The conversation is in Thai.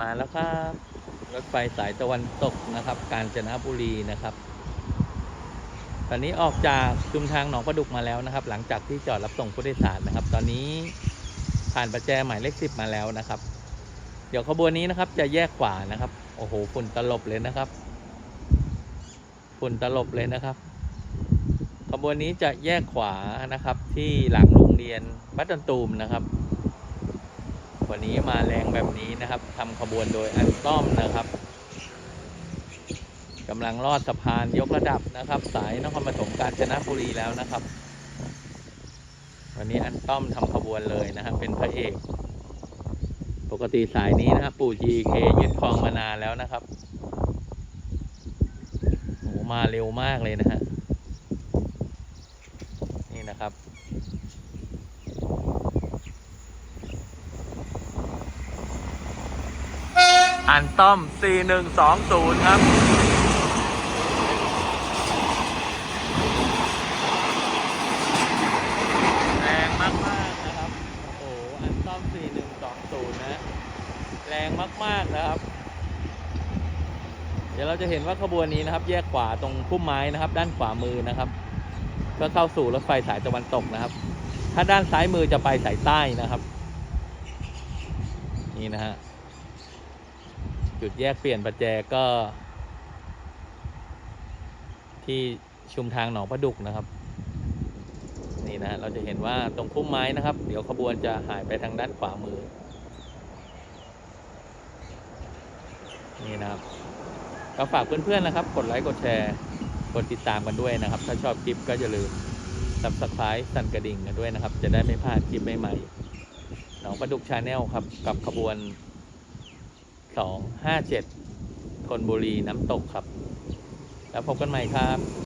มาแล้วครับรถไฟสายตะวันตกนะครับ กาญจนบุรีนะครับ ตอนนี้ออกจากชุมทางหนองประดุกมาแล้วนะครับ หลังจากที่จอดรับส่งผู้โดยสารนะครับ ตอนนี้ผ่านประแจหมายเลขสิบมาแล้วนะครับ เดี๋ยวขบวนนี้นะครับ จะแยกขวานะครับโอ้โหฝุ่นตลบเลยนะครับฝุ่นตลบเลยนะครับขบวนนี้จะแยกขวานะครับ ที่หลังโรงเรียนวัดดอนตูมนะครับ วันนี้มาแรงแบบนี้นะครับทำขบวนโดยอันต้อมนะครับกำลังลอดสะพานยกระดับนะครับ สายนครปฐมกาญจนบุรีแล้วนะครับ วันนี้อันต้อมทำขบวนเลยนะครับเป็นพระเอก ปกติสายนี้นะครับปู่ GK ยึดครองมานานแล้วนะครับโหมาเร็วมากเลยนะฮะนี่นะครับ อันต้อม 4120 ครับ แรงมากๆนะครับ โอ้โห อันต้อม 4120 นะ แรงมาก ๆ นะครับ เดี๋ยวเราจะเห็นว่าขบวนนี้นะครับ แยกขวาตรงพุ่มไม้นะครับ ด้านขวามือนะครับเพื่อเข้าสู่รถไฟสายตะวันตกนะครับ ถ้าด้านซ้ายมือจะไปสายใต้นะครับ นี่นะฮะ จุดแยกเปลี่ยนประแจก็ ที่ชุมทางหนองประดุกนะครับ นี่นะฮะเราจะเห็นว่าตรงพุ่มไม้นะครับ เดี๋ยวขบวนจะหายไปทางด้านขวามือ นี่นะครับ ก็ฝากเพื่อนๆนะครับ กดไลค์กดแชร์กดติดตามกันด้วยนะครับ ถ้าชอบคลิปก็อย่าลืม subscribe สั่นกระดิ่งกันด้วยนะครับ จะได้ไม่พลาดคลิปใหม่ๆหนองประดุกชาแนลครับ กับขบวน สองห้าเจ็ดธนบุรีน้ำตกครับ แล้วพบกันใหม่ครับ